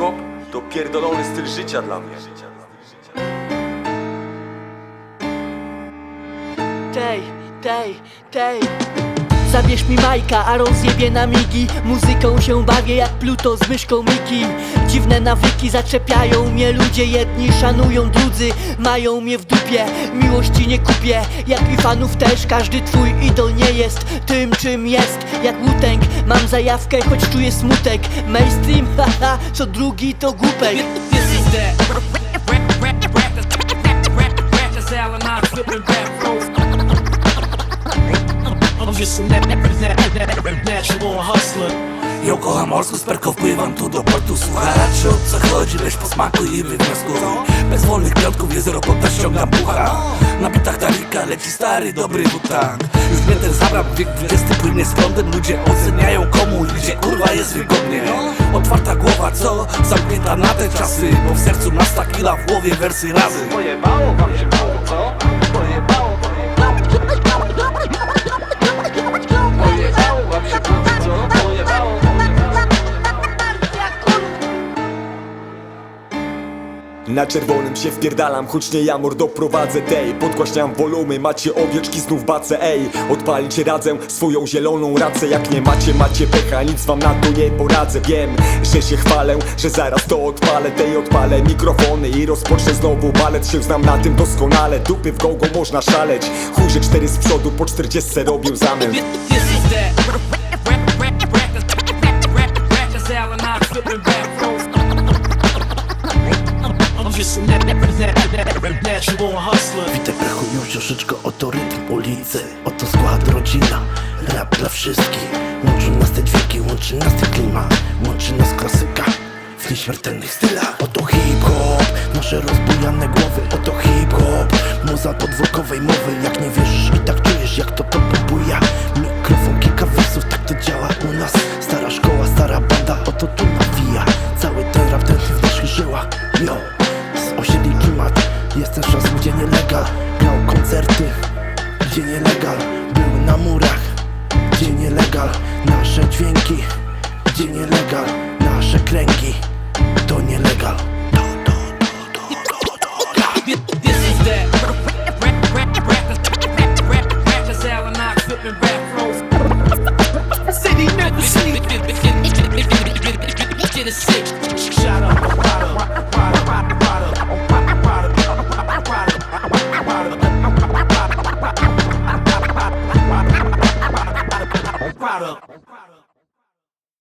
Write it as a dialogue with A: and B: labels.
A: hip-hop to pierdolony styl życia dla mnie.
B: Tej, tej, tej Zabierz mi Majka, a rozjebie na migi. Muzyką się bawię jak Pluto z myszką Miki. Dziwne nawyki zaczepiają mnie ludzie Jedni szanują, drudzy mają mnie w dupie. Miłości nie kupię, jak i fanów też Każdy twój idol nie jest tym czym jest. Jak Wu-Tang, mam zajawkę, choć czuję smutek. Mainstream, haha, co drugi to głupek
C: I'm just a nat- nat- nat- nat- natural hustler.
D: Ja kocham morską sperką, wpływam tu do portu Słuchać o co chodzi, weź posmakuj i wywnioskujmy Bez wolnych piątków jest robota, ściągam pucha Na bitach tarika leci stary, dobry butang Już mnie ten zabrał, wiek XX płynie z prądem. Ludzie oceniają komu i gdzie kurwa jest wygodnie. Otwarta głowa, co? Zamknięta na te czasy Bo w sercu nas ta kila, w głowie wersy razy.
A: Pojebało wam się mało, co? Na czerwonym się wpierdalam, choć nie ja mordo prowadzę tej Podgłaśniam wolumy, macie owieczki znów bacę, ej Odpalić radzę swoją zieloną racę Jak nie macie, macie pecha, nic wam na to nie poradzę Wiem, że się chwalę, że zaraz to odpalę Tej odpalę mikrofony i rozpocznę znowu balet Się znam na tym doskonale, dupy w gołgo można szaleć Chuj, cztery z przodu, po 40 robił zamęt
C: nat- natural hustler.
E: Witek książeczko, oto rytm ulicy. Oto skład rodzina, rap dla wszystkich. Łączy nas te dźwięki, łączy nas ten klimat Łączy nas klasyka w nieśmiertelnych stylach. Oto hip-hop, nasze rozbujane głowy Oto hip-hop, muza podwórkowej mowy Jak nie wierzysz i tak Też gdzie nielegal Miał koncerty, gdzie nielegal Był na murach. product